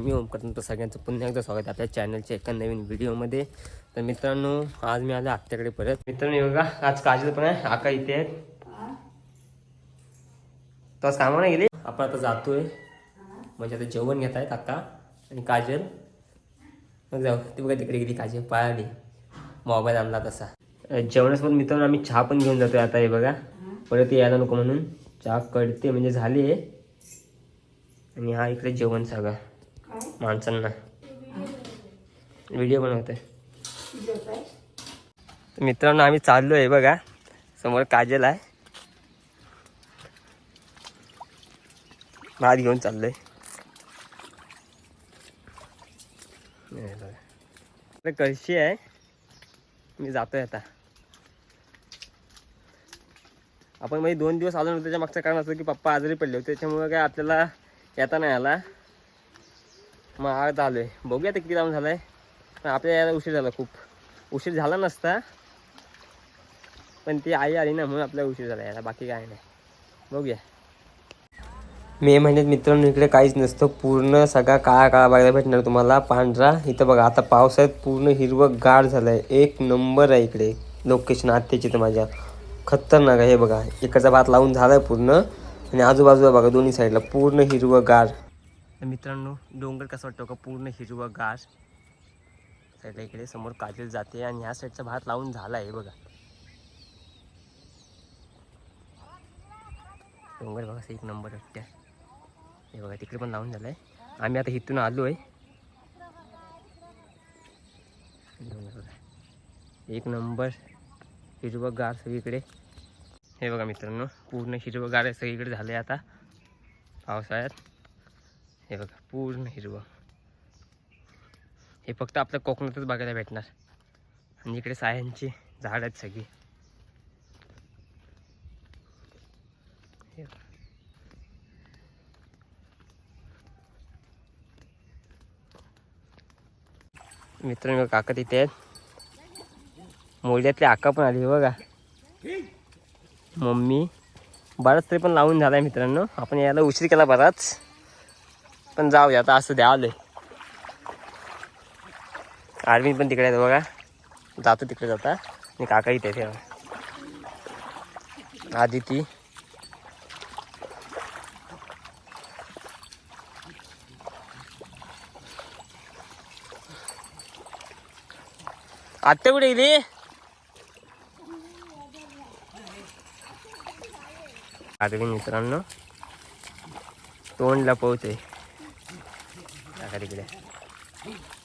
मी ओमकर तुमचं सगळ्यांचं पुन्हा एकदा स्वागत आहे आपल्या चॅनलच्या एका नवीन व्हिडिओमध्ये. तर मित्रांनो आज मी आलो आत्याकडे परत. मित्रांनो बघा आज काजल पण आहे आका इथे आहेत. तो आज कामाला गेले? आपण आता जातोय. म्हणजे आता जेवण घेत आहेत आका आणि काजल. मग जाऊ ती बघा तिकडे गेली काजल पळाली. मोबाईल आणला तसा. अं, जेवणासोबत मित्रांनो आम्ही चहा पण घेऊन जातोय आता हे बघा. परत यायला नको म्हणून. चहा कळते म्हणजे झाली आहे. आणि हा इकडे जेवण सगळं. माणसांना. व्हिडिओ बनवते तर मित्रांनो आम्ही चाललो आहे बघा. समोर काजल आहे. भात घेऊन चाललोय. कशी कळशी आहे. मी जातोय आता. आपण म्हणजे दोन दिवस आलो नव्हतो त्याच्या मागचं कारण असं की पप्पा आजारी पडले होते त्याच्यामुळे काय आपल्याला येता नाही आला. मग आता आलो आहे बघूया तर किती लावून झालाय. आहे आपल्या यायला उशीर झाला खूप. उशीर झाला नसता. पण ती आई आली ना म्हणून आपल्याला उशीर झाला यायला बाकी काय नाही. बघूया. मे महिन्यात मित्रांनो इकडे काहीच नसतं. पूर्ण सगळा काळा काळा बघायला भेटणार तुम्हाला. पांढरा. इथं बघा आता पावसाळ्यात पूर्ण हिरवं गार झालंय. एक नंबर आहे इकडे. लोकेशन आत्याची तर माझ्या. खतरनाक आहे हे बघा. इकडचा भात लावून झालाय पूर्ण. आणि आजूबाजूला बघा दोन्ही साईडला पूर्ण हिरवं गार. मित्रांनो डोंगर कसं वाटतं का? पूर्ण हिरवा गार. साईडला इकडे समोर काजल जाते आणि ह्या साईडचा भात लावून झाला आहे बघा. डोंगर बघा एक नंबर वाटतं हे बघा तिकडे पण लावून झालंय. आम्ही आता इथून आलो आहे एक नंबर हिरवं गार सगळीकडे. हे बघा मित्रांनो पूर्ण हिरवं गार सगळीकडे झालं आहे आता. पावसाळ्यात. हे बघा पूर्ण हिरवं. हे फक्त आपल्या कोकणातच बघायला भेटणार. आणि इकडे सायांची झाड आहेत सगळी. हे मित्रांनो काका तिथे आहेत. मोर्यातली आका पण आली बघा. मम्मी. बराच तरी पण लावून झालाय मित्रांनो. आपण यायला उशीर केला बराच. पण जाऊया आता असं द्या आलोय. आर्मी पण तिकडे आहे बघा. जातो तिकडे जाता. आणि काका इथे आहेत, आदिती. आत्ता कुठे गेली? आर्मी मित्रांनो तोंडला लपवते काका तिकडे.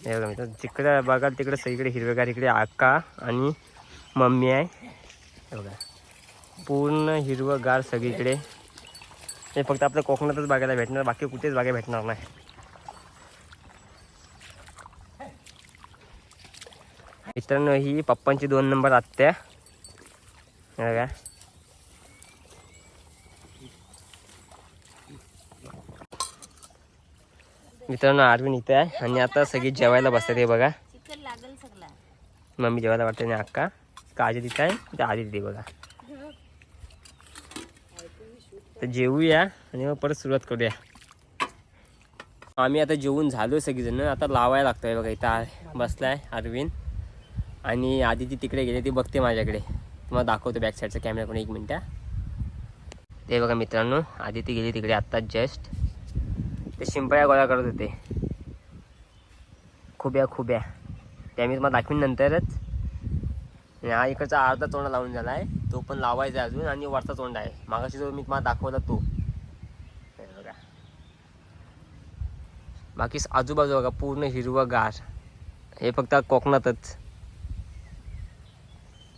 हे बघा मित्र तिकडे बघाल तिकडे सगळीकडे हिरवेगार इकडे आका आणि मम्मी आहे. हे बघा. पूर्ण हिरवंगार सगळीकडे. हे फक्त आपल्या कोकणातच बघायला भेटणार बाकी कुठेच बघायला भेटणार नाही. मित्रांनो ही पप्पांची दोन नंबर आत्या. बघा. मित्रांनो अरविंद इथे आहे आणि आता सगळी जेवायला बसतात हे बघा. मम्मी जेवायला वाटते आणि अक्का काजी तिथे आहे. ते आधी तिथे बघा. तर जेवूया आणि मग परत सुरुवात करूया. आम्ही आता जेवून झालो सगळीजण. आता लावायला लागतोय बघा इथं आ- बसलाय अरविंद. आणि आधी ती तिकडे गेली ती बघते माझ्याकडे. तुम्हाला दाखवतो बॅक साईडचा कॅमेरा पण एक मिनटं. ते बघा मित्रांनो आधी ती गेली तिकडे आत्ताच जस्ट ते शिंपळ्या गोळा करत होते. खुब्या खुब्या. त्या मी तुम्हाला दाखवीन नंतरच. आणि हा इकडचा अर्धा तोंड लावून झाला आहे तो पण लावायचा आहे अजून आणि वरचा तोंड आहे. मागाशी जो मी तुम्हाला दाखवला तो. बघा. बाकी आजूबाजू बघा पूर्ण हिरवं गार हे फक्त कोकणातच.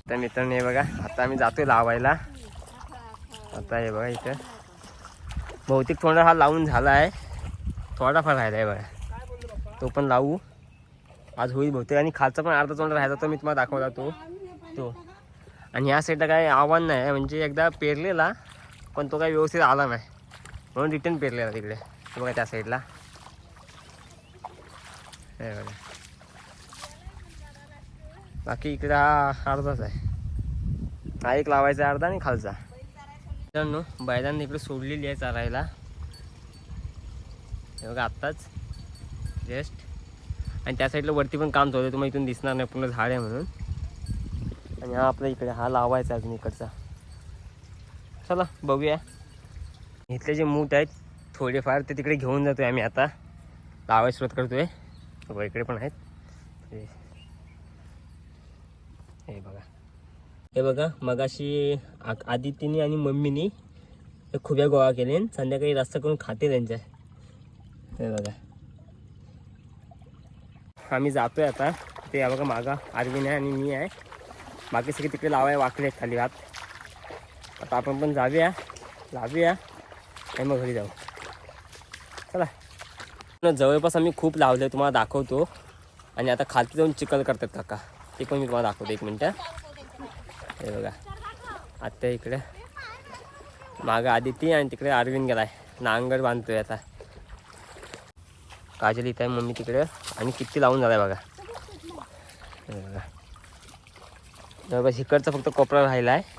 तर मित्रांनो हे बघा आता आम्ही जातोय लावायला. आता हे बघा इथं. बहुतेक तोंड हा लावून झाला आहे थोडाफार राहिला आहे बघा. तो पण लावू. आज होईल बहुतेक. आणि खालचा पण अर्धा तोंड राहायचा तो मी तुम्हाला दाखवला तो. तो. आणि ह्या साईडला काय आव्हान नाही म्हणजे एकदा पेरलेला पण तो काही व्यवस्थित आला नाही. म्हणून रिटर्न पेरलेला तिकडे. बघा त्या साईडला हे बघा. बाकी इकडे हा अर्धाच आहे. हा एक लावायचा अर्धा आणि खालचा. मित्रांनो बैलांनी इकडे सोडलेली आहे चारायला. हे बघा आत्ताच जस्ट. आणि त्या साईडला वरती पण काम चालू आहे तुम्हाला इथून दिसणार नाही पूर्ण झाड आहे म्हणून. आणि हा आपला इकडे हा लावायचा अजून इकडचा. चला बघूया. इथले जे मूठ आहेत थोडेफार ते तिकडे घेऊन जातोय आम्ही आता. लावायला सुरुवात करतोय. बघा इकडे पण आहेत. हे- हे बघा. हे बघा मगाशी आ- आदित्यनी आणि मम्मीनी खुब्या गोळा केले आणि संध्याकाळी रस्ता करून खाते त्यांच्या. हे बघा. आम्ही जातोय आता. ते या बघा मागा. अरविंद आहे आणि मी आहे. बाकी सगळे तिकडे लावाय वाकले आहेत खाली हात आता आपण पण जाऊया. लावूया. आणि मग घरी जाऊ. चला. जवळपास आम्ही खूप लावले तुम्हाला दाखवतो. आणि आता खालती जाऊन चिकल करतात काका. ते पण मी तुम्हाला दाखवतो. एक मिनटं. हे बघा. आत्ता इकडे. मागं आदिती आणि तिकडे अरविंद गेलाय. नांगर बांधतोय आता. काजल इथं आहे मम्मी तिकडे. आणि किती लावून झालाय बघा. बघा जवळपास इकडचा फक्त कोपरा राहिला आहे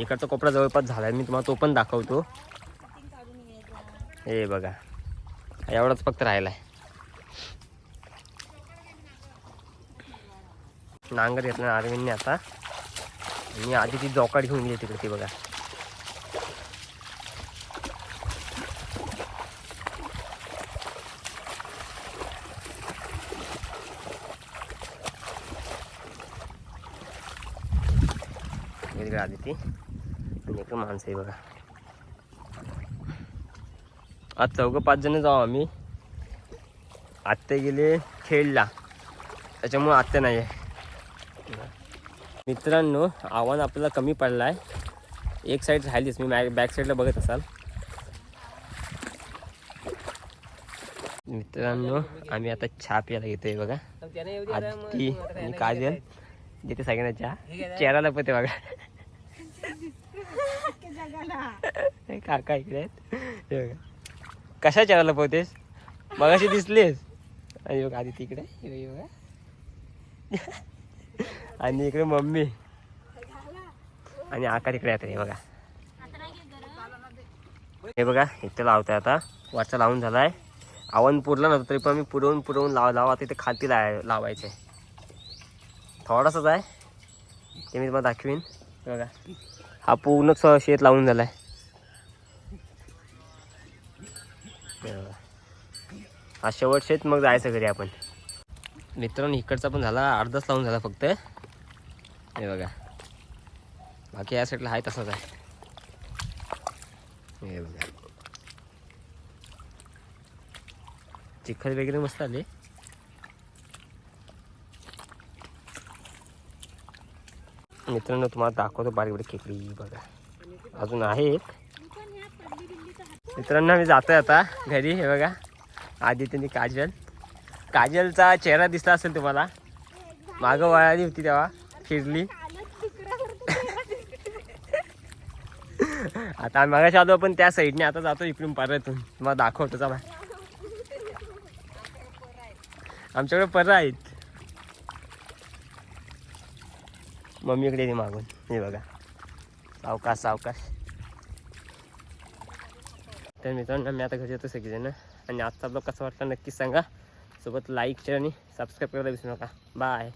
इकडचा कोपरा जवळपास झाला आहे मी तुम्हाला तो पण दाखवतो. हे बघा. एवढाच फक्त राहिला आहे नांगर घेतला अरविंदने आता. मी आधी ती जॉकाड घेऊन गेली तिकडे ती बघा. ती आणि इकडे माणसं आहे बघा. आज चौघं पाच जण जाऊ आम्ही. आत्ते गेले खेळला. त्याच्यामुळे आत्या नाही आहे. मित्रांनो आव्हान आपल्याला कमी पडलं आहे एक साईड राहिलीच. मी बॅक बॅक साईडला बघत असाल. मित्रांनो आम्ही आता चहा प्यायला घेतोय बघा. आत्ती आणि काजल. देते सगळ्यांना चहा. चेहऱ्याला पण ते बघा. काका इकडे आहेत. हे बघा. कशा चेहऱ्याला पोहतेस? मगाशी दिसलेस. आणि बघा आधी तिकडे हे बघा. आणि इकडे मम्मी. आणि आकार इकडे आता हे बघा. हे बघा इथे लावतोय आता. वरचा लावून झालाय. आवन पुरला नव्हतं तरी पण मी पुरवून पुरवून लाव लावा तिथे खालती लाय लावायचे. थोडासाच आहे. ते मी तुम्हाला दाखवीन. बघा. हा पूर्णच शेत लावून झाला आहे बघा. हा शेवट शेत मग जायचं घरी आपण. मित्रांनो इकडचा पण झाला अर्धाच लावून झाला फक्त. हे बघा. बाकी या साईडला आहे तसाच आहे. हे बघा. चिखल वगैरे मस्त आले. मित्रांनो तुम्हाला दाखवतो बारीक बारीक खेकडी बघा. अजून आहे एक मित्रांनो मी जातोय आता घरी हे बघा. आदित्यनी काजल. काजलचा चेहरा दिसला असेल तुम्हाला. मागं वळाली होती तेव्हा फिरली आता आम्ही मागाशी आलो पण त्या साईडने आता जातो इकडून पर्यातून तुम्हाला दाखवतो चला. आमच्याकडे परत आहेत. मम्मीकडे येते मागून. हे बघा. सावकाश सावकाश. तर मित्रांनो मी आता घरी येतो सगळेजण. आणि आजचा ब्लॉग कसा वाटला नक्कीच सांगा. सोबत लाईक शेअर आणि सबस्क्राईब करायला विसरू नका. बाय